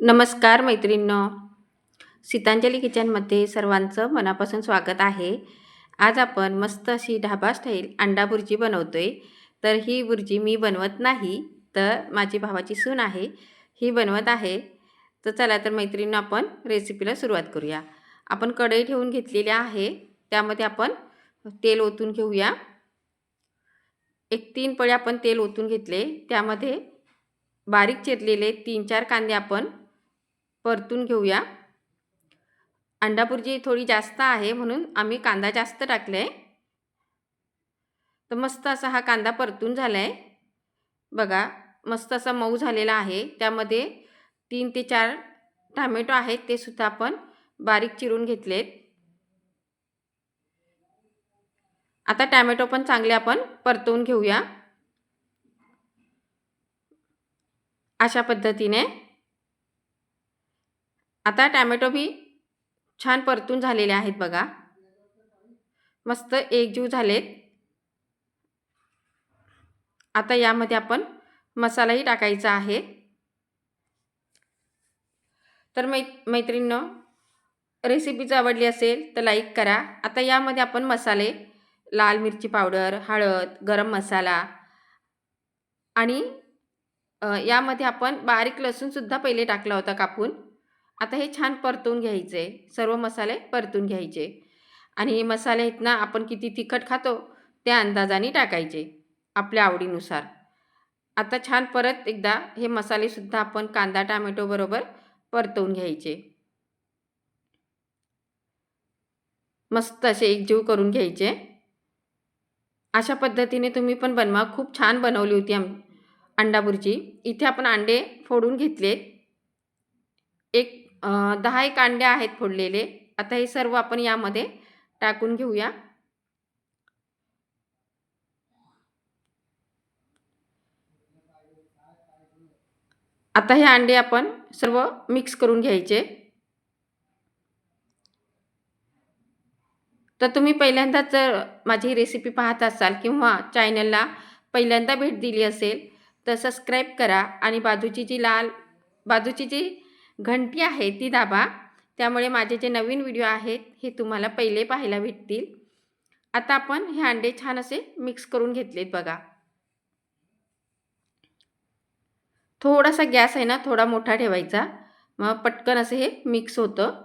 नमस्कार मैत्रिणींनो. सीतांजली किचनमध्ये सर्वांचं मनापासून स्वागत आहे. आज आपण मस्त अशी ढाबा स्टाईल अंडा बुर्जी बनवतो आहे तर ही बुर्जी मी बनवत नाही तर माझी भावाची सून आहे. ही बनवत आहे. तर चला तर मैत्रिणींनो आपण रेसिपीला सुरुवात करूया. आपण कढई ठेवून घेतलेली आहे. त्यामध्ये आपण तेल ओतून घेऊया. एक तीन पळे आपण तेल ओतून घेतले. त्यामध्ये बारीक चिरलेले तीन चार कांदे आपण परतून घेऊया. अंडापुरजी थोडी जास्त आहे म्हणून आम्ही कांदा जास्त टाकले. आहे तर मस्त असा हा कांदा परतून झाला आहे बघा मस्त असा मऊ झालेला आहे. त्यामध्ये तीन ते चार टामॅटो आहेत ते सुद्धा आपण बारीक चिरून घेतलेत. आता टॅमॅटो पण चांगले आपण परतवून घेऊया. अशा पद्धतीने. आता टॅमॅटो बी छान परतून झालेले आहेत बघा. मस्त एकजीव झालेत. आता यामध्ये आपण मसालाही टाकायचा आहे. तर मै मैत्रिणींनो जर आवडली असेल तर लाईक करा. आता यामध्ये आपण मसाले लाल मिरची पावडर हळद गरम मसाला आणि यामध्ये आपण बारीक लसूणसुद्धा पहिले टाकला होता कापून. आता हे छान परतून घ्यायचे. सर्व मसाले परतून घ्यायचे. आणि मसाले आहेत ना आपण किती तिखट खातो त्या अंदाजाने टाकायचे आपल्या आवडीनुसार. आता छान परत एकदा हे मसालेसुद्धा आपण कांदा टामॅटोबरोबर परतवून घ्यायचे. मस्त असे एकजीव करून घ्यायचे. अशा पद्धतीने तुम्ही पण बनवा. खूप छान बनवली होती आम अंडा बुर्जी इथे आपण अंडे फोडून घेतले एक दहा एक अंडे आहेत फोडलेले. आता हे सर्व आपण यामध्ये टाकून घेऊया. आता हे अंडे आपण सर्व मिक्स करून घ्यायचे. तर तुम्ही पहिल्यांदाच जर माझी रेसिपी पाहत असाल किंवा चॅनलला पहिल्यांदा भेट दिली असेल तर सबस्क्राईब करा आणि बाजूची जी लाल बाजूची जी घंटी आहे ती दाबा. त्यामुळे माझे जे नवीन व्हिडिओ आहेत हे तुम्हाला पहिले पाहायला भेटतील. आता आपण हे अंडे छान असे मिक्स करून घेतलेत बघा. थोडासा गॅस आहे ना थोडा मोठा ठेवायचा. मग पटकन असं हे मिक्स होतं.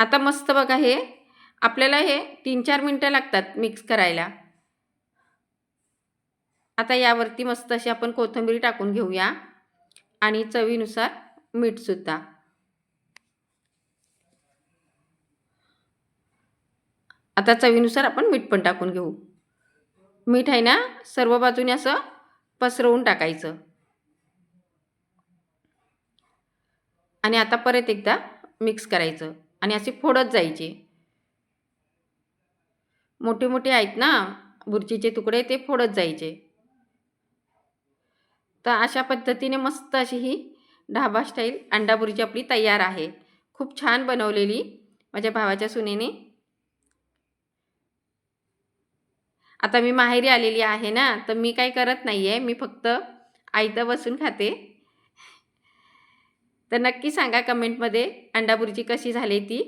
आता मस्त बघा हे. आपल्याला हे तीन चार मिनटं लागतात मिक्स करायला. आता यावरती मस्त अशी आपण कोथिंबीर टाकून घेऊया आणि चवीनुसार मीठसुद्धा आता चवीनुसार आपण मीठ पण टाकून घेऊ. मीठ आहे ना सर्व बाजूने असं पसरवून टाकायचं. आणि आता परत एकदा मिक्स करायचं आणि असे फोडत जायचे. मोठे मोठे आहेत ना बुरचीचे तुकडे ते फोडत जायचे. तर अशा पद्धतीने मस्त अशी ही ढाबा स्टाईल अंडा बुर्जी आपली तयार आहे. खूप छान बनवलेली माझ्या भावाच्या सुनेने. आता मी माहेरी आलेली आहे ना तर मी काही करत नाही आहे मी फक्त आयतं बसून खाते. तर नक्की सांगा कमेंटमध्ये अंडा बुर्जी कशी झाली ती.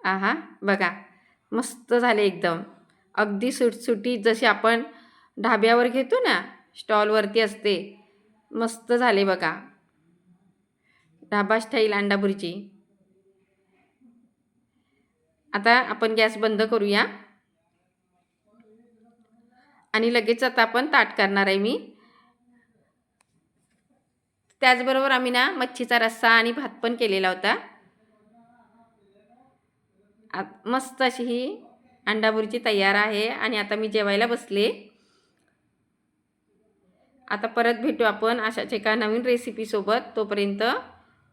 आहा बघा मस्त झाले एकदम. अगदी सुटसुटी जशी आपण ढाब्यावर घेतो ना स्टॉलवरती असते. मस्त झाले बघा. ढाबा स्टाईल अंडा भुर्जी आता आपण गॅस बंद करूया. आणि लगेच आता आपण ताट करणार आहे मी. त्याचबरोबर आम्ही ना मच्छीचा रस्सा आणि भात पण केलेला होता. मस्त अशी ही अंडाबुर्जी तयार आहे. आणि आता मी जेवायला बसले. आता परत भेटू आपण अशाच एका नवीन रेसिपीसोबत तोपर्यंत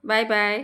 बाय बाय.